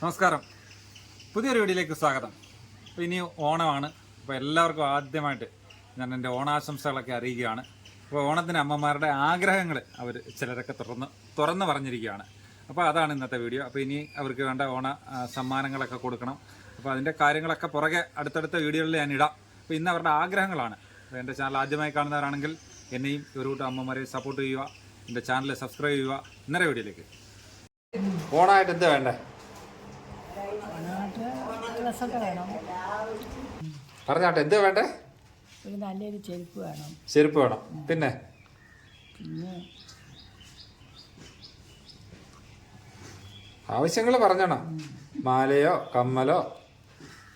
നമസ്കാരം. പുതിയൊരു വീഡിയോയിലേക്ക് സ്വാഗതം. അപ്പോൾ ഇനി ഓണമാണ്. അപ്പോൾ എല്ലാവർക്കും ആദ്യമായിട്ട് ഞാൻ എന്റെ ഓണാശംസകളൊക്കെ അറിയിക്കുകയാണ്. അപ്പോൾ ഓണത്തിന് അമ്മമാരുടെ ആഗ്രഹങ്ങൾ അവർ ചിലരൊക്കെ തുറന്ന് തുറന്ന് പറഞ്ഞിരിക്കുകയാണ്. അപ്പോൾ അതാണ് ഇന്നത്തെ വീഡിയോ. അപ്പോൾ ഇനി അവർക്ക് വേണ്ട ഓണ സമ്മാനങ്ങളൊക്കെ കൊടുക്കണം. അപ്പോൾ അതിന്റെ കാര്യങ്ങളൊക്കെ പുറകെ അടുത്തടുത്ത വീഡിയോകളിൽ ഞാൻ ഇടാം. അപ്പോൾ ഇന്ന് അവരുടെ ആഗ്രഹങ്ങളാണ്. എന്റെ ചാനൽ ആദ്യമായി കാണുന്നവരാണെങ്കിൽ എന്നെയും ഒരു കൂട്ടം അമ്മമാരെ സപ്പോർട്ട് ചെയ്യുക. എന്റെ ചാനൽ സബ്സ്ക്രൈബ് ചെയ്യുക. ഇന്നലെ വീഡിയോയിലേക്ക്. ഓണായിട്ട് എന്താ വേണ്ടേ? ഡ്രസ്സൊക്കെ വേണം? പറഞ്ഞാട്ടെ എന്താ വേണ്ടേ? ഒരു നല്ലൊരു ചെരുപ്പ് വേണം. ചെരുപ്പ് വേണം. പിന്നെ? പിന്നെ? ആവശ്യങ്ങൾ പറഞ്ഞോണം. മാലയോ കമ്മലോ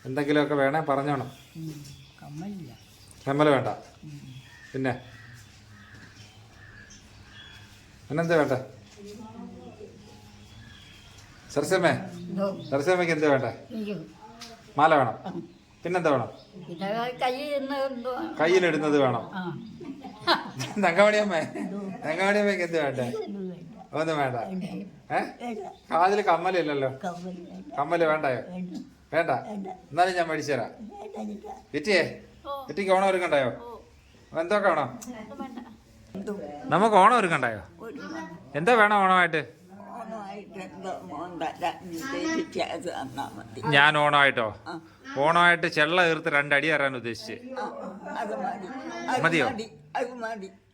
എന്തെങ്കിലുമൊക്കെ വേണേ പറഞ്ഞോണം. കമ്മലില്ല. കമ്മൽ വേണ്ട. പിന്നെ? പിന്നെന്താ വേണ്ട? സരസമ്മേ? സരസമ്മയ്ക്ക് എന്താ വേണ്ടേ? മാല വേണം. പിന്നെന്താ വേണം? പിന്നെ കയ്യിൽ കയ്യിലിടുന്നത് വേണം. ആ. തങ്കമണിയമ്മേ തങ്കമണിയമ്മയ്ക്ക് എന്ത് വേണ്ടേ? ഒന്നും വേണ്ട. ഏ. കാതിൽ കമ്മലില്ലല്ലോ കമ്മൽ വേണ്ടായോ വേണ്ട. എന്നാലും ഞാൻ മേടിച്ചു തരാം. വിറ്റിയേ? വിറ്റിക്ക് ഓണം ഒരുക്കണ്ടായോ? എന്തൊക്കെ വേണം? നമുക്ക് ഓണം ഒരുക്കണ്ടായോ? ഒരു എന്താ വേണം ഓണമായിട്ട്? ഞാൻ ഓണമായിട്ടോ ഓണമായിട്ട് ചെള്ള തീർത്ത് രണ്ടടി തരാൻ ഉദ്ദേശിച്ച്. മതിയോ?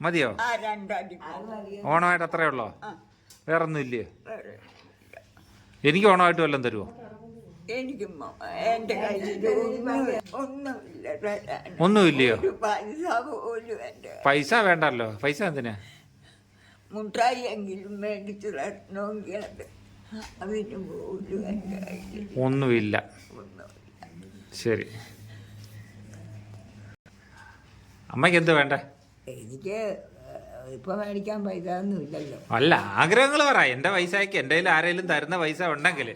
മതിയോ. ഓണമായിട്ട് അത്രേ ഉള്ളോ? വേറൊന്നും ഇല്ലേ? എനിക്ക് ഓണമായിട്ട് വല്ലതും തരുമോ എനിക്ക് എന്റെ കയ്യിൽ ഒന്നുമില്ല. ഒന്നുമില്ലയോ? പൈസ വേണ്ടല്ലോ. പൈസ എന്തിനാ? മുട്ടായി എങ്കിലും മേടിച്ചു തരണമെങ്കിൽ അത് അതിന് പോലും കയ്യിൽ ഒന്നുമില്ല. ശരി. അമ്മയ്ക്ക് എന്ത് വേണ്ടേ? എനിക്ക് ഇപ്പൊ മേടിക്കാൻ പൈസ ഒന്നും ഇല്ലല്ലോ. അല്ല ആഗ്രഹങ്ങൾ പറ. എന്റെ പൈസയ്ക്ക് എന്റെ കയ്യിൽ ആരെങ്കിലും തരുന്ന പൈസ ഉണ്ടെങ്കിൽ.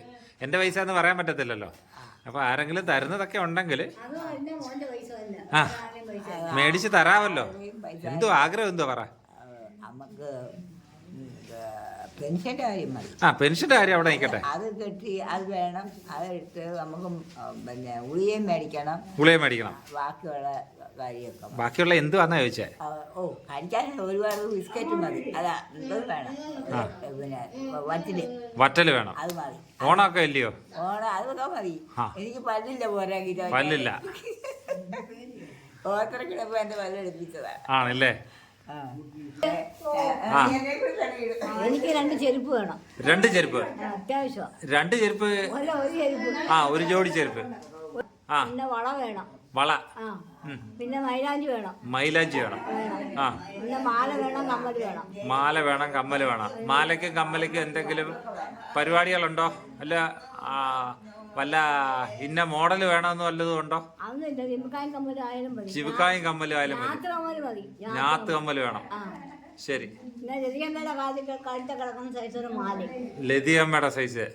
എന്റെ പൈസ എന്ന് പറയാൻ പറ്റത്തില്ലല്ലോ. അപ്പൊ ആരെങ്കിലും തരുന്നതൊക്കെ ഉണ്ടെങ്കിൽ ആ മേടിച്ച് തരാമല്ലോ. എന്തോ ആഗ്രഹം എന്തോ പറ. നമുക്ക് പെൻഷന്റെ കാര്യം മതി. ആ പെൻഷന്റെ കാര്യം അവിടെ നിൽക്കട്ടെ. അത് കെട്ടി അത് വേണം. അതെടുത്ത് നമുക്ക് പിന്നെ ഉളിയും മേടിക്കണം. ഗുളിക മേടിക്കണം. ബാക്കിയുള്ള കാര്യമൊക്കെ. ബാക്കിയുള്ള എന്ത് വന്നാ ചോദിച്ചേ ഓ കഴിക്കാൻ ഒരുപാട് ബിസ്ക്കറ്റ് മതി. അതാ ഇത് വേണം. പിന്നെ വറ്റൽ. വറ്റൽ വേണം. അത് മതി. ഓണമൊക്കെ ഇല്ലയോ? ഓണം അതൊക്കെ മതി. എനിക്ക് പല്ലില്ല പോരാ പല്ലില്ല. ഓത്ര കിടപ്പോ എന്റെ പല്ലെടുപ്പിച്ചതാ ആണല്ലേ? എനിക്ക് രണ്ട് ചെരുപ്പ് വേണം. രണ്ട് ചെരുപ്പ്? അത്യാവശ്യം. രണ്ട് ചെരുപ്പ്? ആ ഒരു ജോഡി ചെരുപ്പ്. ആ. പിന്നെ വള വേണം. വള. ആ. പിന്നെ മൈലാഞ്ചി വേണം. മൈലാഞ്ചി വേണം. ആ. പിന്നെ മാല വേണം കമ്മൽ വേണം. മാല വേണം കമ്മൽ വേണം. മാലയ്ക്കും കമ്മലയ്ക്കും എന്തെങ്കിലും പരിപാടികളുണ്ടോ? അല്ല ആ, വല്ല ഇന്ന മോഡൽ വേണമെന്ന് വല്ലതും ഉണ്ടോ? ചിവുക്കായും കമ്മലും ആയാലും മതി. ഞാത്ത് കമ്മൽ വേണം. ശരി. ലതിയമ്മയുടെ സൈസ്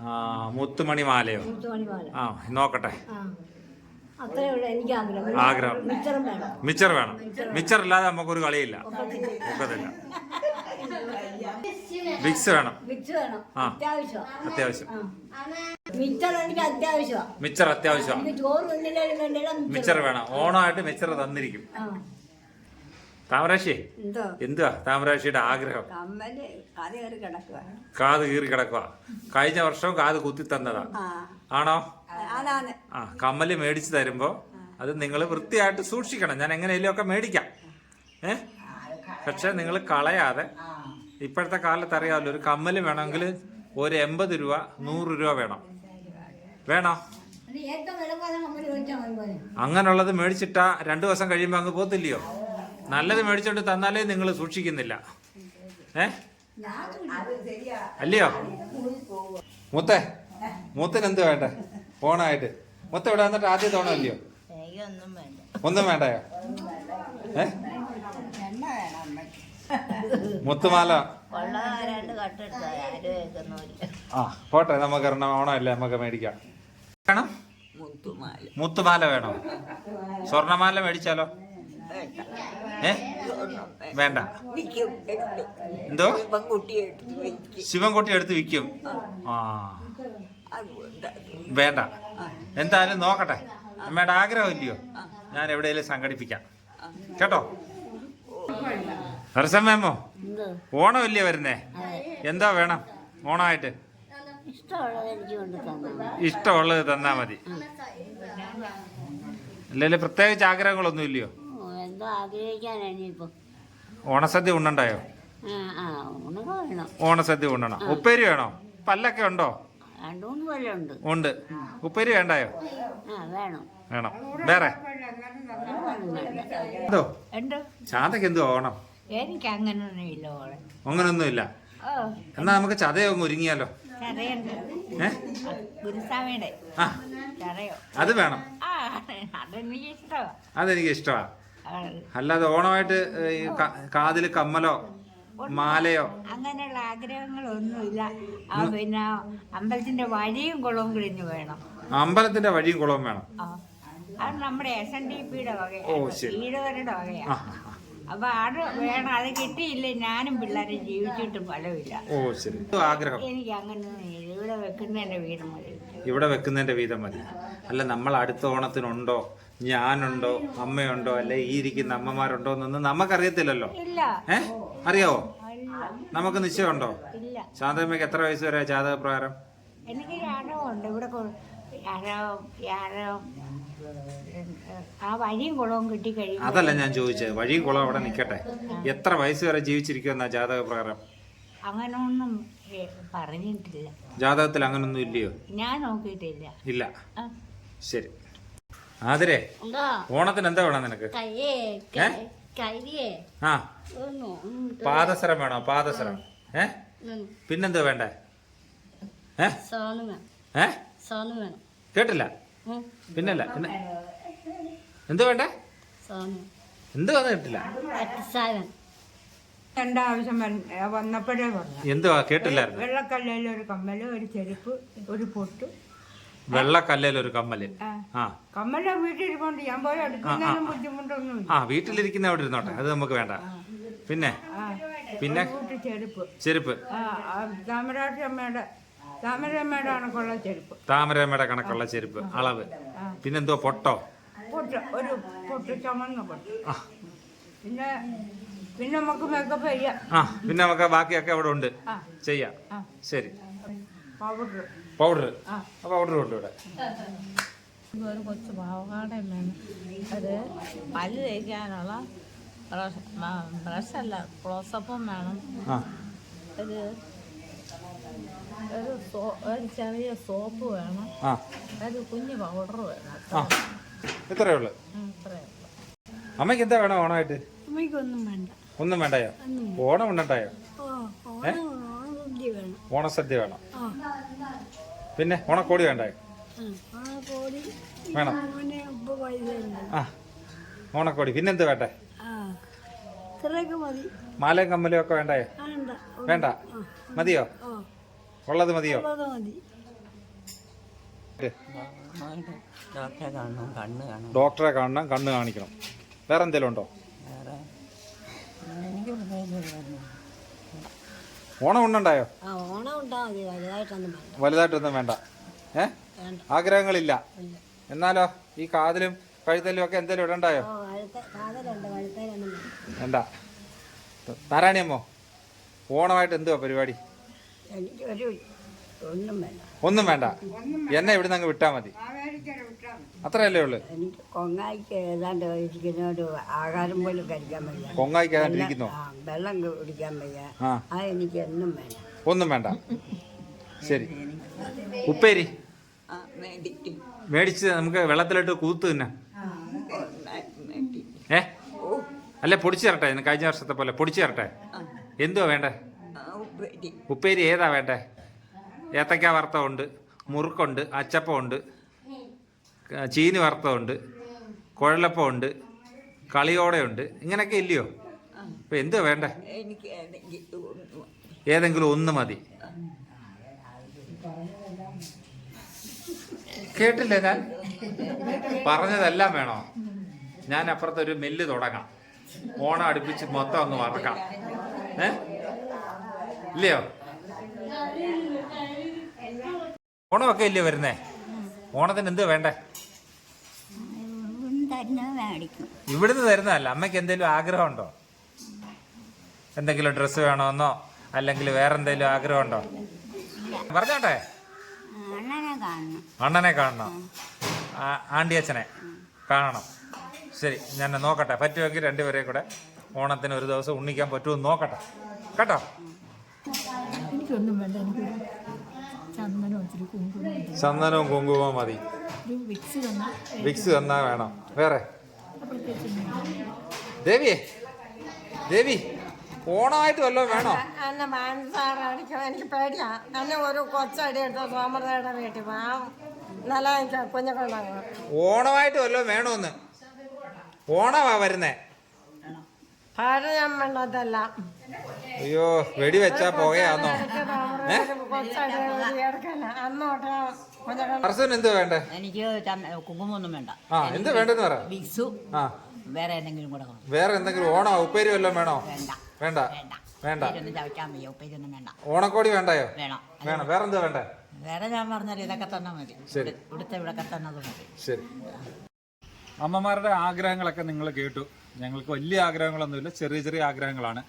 ആ. മുത്തുമണി മാലയോ? ആ നോക്കട്ടെ. ആഗ്രഹം. മിച്ചർ വേണം. മിച്ചർ ഇല്ലാതെ നമുക്കൊരു കളിയില്ല. ഒക്കത്തില്ല. വിക്സ് വേണം. മിക്സ് വേണം. ആ. അത്യാവശ്യം. മിച്ചർ എനിക്ക് അത്യാവശ്യമാണ് മിച്ചർ അത്യാവശ്യം. ചോറ് മിച്ചർ. വേണം. ഓണമായിട്ട് മിച്ചർ തന്നിരിക്കും. താമരാശി എന്തോ? എന്തുവാ താമരാശിയുടെ ആഗ്രഹം? കാത് കീറി കിടക്കുക കഴിഞ്ഞ വർഷവും കാത് കുത്തി തന്നതാ. ആണോ? ആ കമ്മൽ മേടിച്ചു തരുമ്പോ അത് നിങ്ങൾ വൃത്തിയായിട്ട് സൂക്ഷിക്കണം. ഞാൻ എങ്ങനെയെങ്കിലും ഒക്കെ മേടിക്കാം. ഏ? പക്ഷെ നിങ്ങൾ കളയാതെ ഇപ്പോഴത്തെ കാലത്ത് അറിയാമല്ലോ ഒരു കമ്മൽ വേണമെങ്കിൽ ഒരു എൺപത് രൂപ നൂറ് രൂപ വേണം. വേണോ? അങ്ങനെയുള്ളത് മേടിച്ചിട്ടാ രണ്ടു ദിവസം കഴിയുമ്പോൾ അങ്ങ് പോത്തില്ലയോ? നല്ലത് മേടിച്ചോണ്ട് തന്നാലേ നിങ്ങൾ സൂക്ഷിക്കുന്നില്ല. ഏ? അല്ലയോ? മുത്തേ മുത്തിന് എന്ത് വേണ്ട? ഫോണായിട്ട് മുത്ത ഇവിടെ വന്നിട്ട് ആദ്യത്തെ ഓണം അല്ലയോ? ഒന്നും വേണ്ടയോ? ഏ? മുത്തുമാല. ആ പോട്ടെ നമുക്ക് ഓണമല്ലേ നമുക്ക് മേടിക്കാം. വേണം? മുത്തുമാല വേണോ? സ്വർണമാല മേടിച്ചാലോ? ഏ? വേണ്ട. എന്തോ? ശിവൻകുട്ടി എടുത്ത് വിൽക്കും. ആ. വേണ്ട. എന്തായാലും നോക്കട്ടെ. അമ്മയുടെ ആഗ്രഹം ഇല്ലയോ ഞാൻ എവിടെയെങ്കിലും സംഘടിപ്പിക്കാം. കേട്ടോ? നരസമ്മേമ്മോ ഓണം ഇല്ലേ വരുന്നേ? എന്താ വേണം? ഓണമായിട്ട്? ഇഷ്ടമുള്ളത് തന്നാ മതി. അല്ലല്ലേ പ്രത്യേകിച്ച് ആഗ്രഹങ്ങളൊന്നും ഇല്ലയോ? ഓണസദ്യ ഉണ്ണണ്ടായോ? ഓണസദ്യ ഉണ്ണണം. ഉപ്പേരി വേണോ? പല്ലൊക്കെ ഉണ്ടോ? ഉണ്ട്. ഉപ്പേരി വേണ്ടായോ? വേണം. വേണം. വേറെ? എന്തോ? ചാതക്ക് എന്തോ ഓണം? എനിക്ക് അങ്ങനൊന്നും ഇല്ല എന്നാ നമുക്ക് ചതയോ അങ്ങ് ഒരുങ്ങിയാലോ? ചതയുണ്ട്. ഏ? ഗുരുസ്വാമിയുടെ. ആ. ചതയോ. അത് വേണം. ആ അതെനിക്ക് ഇഷ്ടമാ അതെനിക്ക് അല്ലാതെ ഓണമായിട്ട് കാതിൽ കമ്മലോ മാലയോ? അങ്ങനെയുള്ള ആഗ്രഹങ്ങളൊന്നുമില്ല. പിന്നെ അമ്പലത്തിന്റെ വഴിയും കുളവും കിഴിഞ്ഞു വേണം. അമ്പലത്തിന്റെ വഴിയും കുളവും വേണം. അത് നമ്മുടെ എസ് എൻ ഡി പിയുടെ വകയാണ് ഈഴവരുടെ വകയാണ്. അപ്പൊ അത് വേണം. അത് കിട്ടിയില്ല? ഞാനും പിള്ളേരും ജീവിച്ചിട്ടും ഫലമില്ല. ഓ ശരി. ആഗ്രഹം. എനിക്ക് അങ്ങനെ ഇവിടെ വെക്കുന്നതിന്റെ വീട് മതി. ഇവിടെ വെക്കുന്നതിന്റെ വീതം മതി. അല്ല നമ്മൾ അടുത്ത ഓണത്തിനുണ്ടോ? ഞാനുണ്ടോ? അമ്മയുണ്ടോ? അല്ലെ ഈ ഇരിക്കുന്ന അമ്മമാരുണ്ടോ എന്നൊന്നും നമുക്കറിയത്തില്ലല്ലോ. ഇല്ല. ഏ? അറിയാവോ? നമുക്ക് നിശ്ചയമുണ്ടോ? ഇല്ല. ശാന്തമ്മയ്ക്ക് എത്ര വയസ്സ് വരെ ജാതക പ്രകാരം എനിക്ക് ഉണ്ട് ഇവിടെ ആ വഴിയും കുളവും അതല്ല ഞാൻ ചോദിച്ചത്. വഴിയും കുളം അവിടെ നിൽക്കട്ടെ എത്ര വയസ്സ് വരെ ജീവിച്ചിരിക്കുമെന്ന ജാതക പ്രകാരം? അങ്ങനൊന്നും ഏ, പറഞ്ഞിട്ടില്ല. ജാതകത്തിൽ അങ്ങനൊന്നും ഇല്ലയോ? ഞാൻ നോക്കിയിട്ടില്ല. ഇല്ല. ആ. ശരി. ആതിരെ എന്താ? ഓണത്തിന് എന്താ വേണം നിനക്ക്? കയ്യേ ഏ? കരിയേ. ആ. ഒന്നു പാദസരം വേണോ? പാദസരം. ഏ? പിന്നെന്താ വേണ്ടേ? ഏ? സോണു വേണം. ഏ? സോണ് വേണം. കേട്ടില്ല? പിന്നല്ല പിന്നെ എന്ത് വേണ്ടേ? എന്ത് വന്ന് കിട്ടില്ല? ആവശ്യം വന്നപ്പോഴേ പറഞ്ഞു. എന്തുവാ? കേട്ടില്ലായിരുന്നു. വെള്ളക്കല്ലയിൽ ഒരു കമ്മൽ ഒരു ചെരുപ്പ് ഒരു പൊട്ട്. വെള്ളക്കല്ലയിൽ ഒരു കമ്മൽ. കമ്മല വീട്ടിൽ ഇരിക്കൊണ്ട് ഞാൻ പോയി എടുക്കുന്നതിനും ബുദ്ധിമുട്ടൊന്നും ആ വീട്ടിലിരിക്കുന്ന അവിടെ ഇരുന്നോട്ടെ. അത് നമുക്ക് വേണ്ട. പിന്നെ? പിന്നെ? ചെരുപ്പ്. ചെരുപ്പ്. താമരാക്ഷി അമ്മയുടെ താമരമ്മയുടെ കണക്കുള്ള ചെരുപ്പ്. താമരമ്മയുടെ കണക്കുള്ള ചെരുപ്പ് അളവ്. പിന്നെന്തോ പൊട്ടോ? പൊട്ട് ഒരു പൊട്ട് ചുമന്ന പൊട്ട്. ആ. പിന്നെ പിന്നെ നമുക്ക് മേക്കപ്പ് ചെയ്യാം. ആ പിന്നെ നമുക്ക് ബാക്കിയൊക്കെ അവിടെ ഉണ്ട്. ആ. ചെയ്യാം. ആ. ശരി. പൗഡർ പൗഡർ ആ. പൗഡർ ഉണ്ട് ഇവിടെ. ഒരു കൊച്ചു പാവക്കാടൻ വേണം അത് പല്ല് തേക്കാനുള്ള ബ്രഷ് ക്ലോസപ്പും വേണം. ആ. ഒരു ഒരു സോ ഒരു ചെറിയ സോപ്പ് വേണം. ആ. ഒരു കുഞ്ഞ് പൗഡർ വേണം ആ. ഇത്രയേ ഉള്ളു. ഉള്ളൂ. അമ്മയ്ക്ക് എന്താ വേണം ഓണമായിട്ട്? അമ്മയ്ക്കൊന്നും വേണ്ട. ഒന്നും വേണ്ടയോ? ഓണം ഉണ്ടണ്ടായോ? ഓണസദ്യ വേണം. പിന്നെ ഓണക്കോടി വേണ്ടായോ വേണം. ആ ഓണക്കോടി. പിന്നെന്ത് വേണ്ടേ? മാലയും കമ്മലും ഒക്കെ വേണ്ടായോ വേണ്ട. വേണ്ട. മതിയോ? ഉള്ളത് മതിയോ? ഡോക്ടറെ കാണണം കണ്ണ് കാണിക്കണം. വേറെ എന്തെങ്കിലും ഉണ്ടോ? ഓണം ഉണ്ണുണ്ടായോ? വലുതായിട്ടൊന്നും വേണ്ട. ഏ? വേണ്ട. ആഗ്രഹങ്ങളില്ല. ഇല്ല. എന്നാലോ ഈ കാതിലും കഴുത്തലും ഒക്കെ എന്തെങ്കിലും ഇടണ്ടായോ? വേണ്ട. നാരായണിയമ്മോ ഓണമായിട്ട് എന്തുവാ പരിപാടി? എനിക്ക് ഒരു ഒന്നും വേണ്ട. ഒന്നും വേണ്ട. എന്നെ ഇവിടുന്ന് അങ്ങ് വിട്ടാ മതി. അത്രയല്ലേ ഉള്ളു. എനിക്ക് കൊങ്ങായിക്ക് ഏതാണ്ട് ഇരിക്കുന്ന ഒരു ആഹാരം പോലും കഴിക്കാൻ വയ്യ. കൊങ്ങായിക്കാതിരിക്കുന്നോ ആ, വെള്ളം കുടിക്കാൻ വയ്യ. ആ. ആ എനിക്ക് എന്നും വേണ്ട. ഒന്നും വേണ്ട. ശരി. ഉപ്പേരി? ആ മേടിക്കും. മേടിച്ച് നമുക്ക് വെള്ളത്തിലിട്ട് കൂത്ത് തന്നെ. ഏ? അല്ലെ പൊടിച്ചു തരട്ടെ. ഇന്ന് കഴിഞ്ഞ വർഷത്തെ പോലെ പൊടിച്ചു തരട്ടെ. എന്തുവാ വേണ്ടേ? ഉപ്പേരി ഉപ്പേരി ഏതാ വേണ്ടേ? ഏത്തക്ക വറുത്തമുണ്ട് മുറുക്കുണ്ട് അച്ചപ്പമുണ്ട് ചീനി വറുത്തമുണ്ട് കുഴലപ്പമുണ്ട് കളിയോടെയുണ്ട്. ഇങ്ങനെയൊക്കെ ഇല്ലയോ? ഇപ്പം എന്തുവാ വേണ്ടേ? എനിക്ക് ഏതെങ്കിലും ഒന്ന് മതി. കേട്ടില്ലേ ഞാൻ? പറഞ്ഞതെല്ലാം വേണോ? ഞാൻ അപ്പുറത്തൊരു മില്ല് തുടങ്ങാം ഓണം അടുപ്പിച്ച് മൊത്തം അങ്ങ് വറക്കാം. ഏ? ഇല്ലയോ? ഓണമൊക്കെ ഇല്ലേ വരുന്നേ? ഓണത്തിന് എന്ത് വേണ്ടേ? ഇവിടുന്ന് തരുന്നതല്ല. അമ്മയ്ക്ക് എന്തെങ്കിലും ആഗ്രഹമുണ്ടോ? എന്തെങ്കിലും ഡ്രസ്സ് വേണമെന്നോ അല്ലെങ്കിൽ വേറെ എന്തെങ്കിലും ആഗ്രഹമുണ്ടോ? പറഞ്ഞോട്ടെ. അണ്ണനെ കാണണം. അണ്ണനെ കാണണം. ആ- ആണ്ടിയച്ഛനെ കാണണം. ശരി ഞാൻ നോക്കട്ടെ. പറ്റുമെങ്കിൽ രണ്ടുപേരെ കൂടെ ഓണത്തിന് ഒരു ദിവസം ഉണ്ണിക്കാൻ പറ്റുമെന്ന് നോക്കട്ടെ. കേട്ടോ? എനിക്കൊന്നും വേണ്ട. എനിക്ക് ചന്ദനം ഇച്ചിരി കുങ്കുമം ചന്ദനവും കുങ്കുമവും മതി. ഒരു വിക്സ് തന്നാ വേണം. വേറെ? ദേവിയെ? ദേവി ഓണമായിട്ട് വല്ലതും വേണോ? എന്നെ മാനസാറടിക്കും എനിക്ക് പേടിയാ. എന്നെ ഒരു കൊച്ചടി എടുത്ത സോമതയുടെ വീട്ടിൽ നല്ല എനിക്ക് ഓണമായിട്ട് വല്ലതും വേണോന്ന്? ഓണമാ വരുന്നേ. പറയാൻ വേണ്ടതല്ല. അയ്യോ വെടി വെച്ചാ പോകയാന്നോ? അർസുന് എന്ത് വേണ്ടേ? എനിക്ക് കുങ്കുമൊന്നും വേണ്ട. ആ എന്ത് വേണ്ടെന്ന് പറ. വിക്സു ആ. വേറെ എന്തെങ്കിലും കൂടെ വേറെ എന്തെങ്കിലും ഓണോ ഉപ്പേരി വല്ലതും വേണോ? വേണ്ട. വേണ്ട. ഓണക്കോടി വേണ്ടയോ? വേണം. വേണം. വേറെ എന്താ വേണ്ട? വേറെ ഞാൻ പറഞ്ഞാൽ ഇതൊക്കെ തന്നെ മതി. ശരി. ഇവിടെ- ഇവിടുത്തെ ഇവിടൊക്കെ തന്നത് മതി. ശരി. അമ്മമാരുടെ ആഗ്രഹങ്ങളൊക്കെ നിങ്ങൾ കേട്ടു. ഞങ്ങൾക്ക് വലിയ ആഗ്രഹങ്ങളൊന്നുമില്ല. ചെറിയ ചെറിയ ആഗ്രഹങ്ങളാണ്.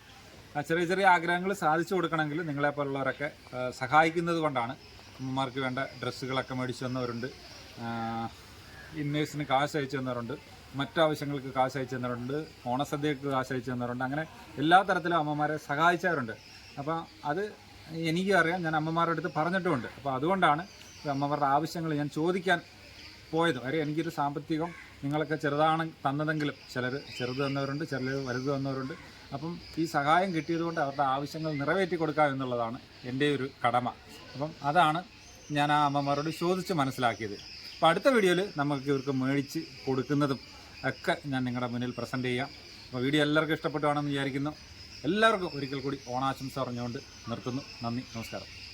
ചെറിയ ചെറിയ ആഗ്രഹങ്ങൾ സാധിച്ചു കൊടുക്കണമെങ്കിൽ നിങ്ങളെ പോലുള്ളവരൊക്കെ സഹായിക്കുന്നത് കൊണ്ടാണ് അമ്മമാർക്ക് വേണ്ട ഡ്രസ്സുകളൊക്കെ മേടിച്ചു തന്നവരുണ്ട്. ഇന്നേഴ്സിന് കാശ് അയച്ചു തന്നവരുണ്ട്. മറ്റാവശ്യങ്ങൾക്ക് കാശ് അയച്ചു തന്നവരുണ്ട്. ഓണസദ്യക്ക് കാശ് അയച്ചു തന്നവരുണ്ട്. അങ്ങനെ എല്ലാ തരത്തിലും അമ്മമാരെ സഹായിച്ചവരുണ്ട്. അപ്പോൾ അത് എനിക്കും അറിയാം. ഞാൻ അമ്മമാരുടെ അടുത്ത് പറഞ്ഞിട്ടുമുണ്ട്. അപ്പോൾ അതുകൊണ്ടാണ് അമ്മമാരുടെ ആവശ്യങ്ങൾ ഞാൻ ചോദിക്കാൻ പോയത്. വരെ എനിക്കൊരു സാമ്പത്തികം നിങ്ങളൊക്കെ ചെറുതാണ് തന്നതെങ്കിലും ചിലർ ചെറുത് തന്നവരുണ്ട് ചിലർ വലുത് തന്നവരുണ്ട്. അപ്പം ഈ സഹായം കിട്ടിയതുകൊണ്ട് അവരുടെ ആവശ്യങ്ങൾ നിറവേറ്റി കൊടുക്കുക എന്നുള്ളതാണ് എന്റെ ഒരു കടമ. അപ്പം അതാണ് ഞാൻ ആ അമ്മമാരോട് ചോദിച്ച് മനസ്സിലാക്കിയത്. അപ്പോൾ അടുത്ത വീഡിയോയിൽ നമുക്ക് ഇവർക്ക് മേടിച്ച് കൊടുക്കുന്നതും ഒക്കെ ഞാൻ നിങ്ങളുടെ മുന്നിൽ പ്രസന്റ് ചെയ്യാം. അപ്പോൾ വീഡിയോ എല്ലാവർക്കും ഇഷ്ടപ്പെട്ടു ഇഷ്ടപ്പെട്ടുവാണെന്ന് വിചാരിക്കുന്നു. എല്ലാവർക്കും ഒരിക്കൽ കൂടി ഓണാശംസ പറഞ്ഞുകൊണ്ട് നിർത്തുന്നു. നന്ദി നമസ്കാരം.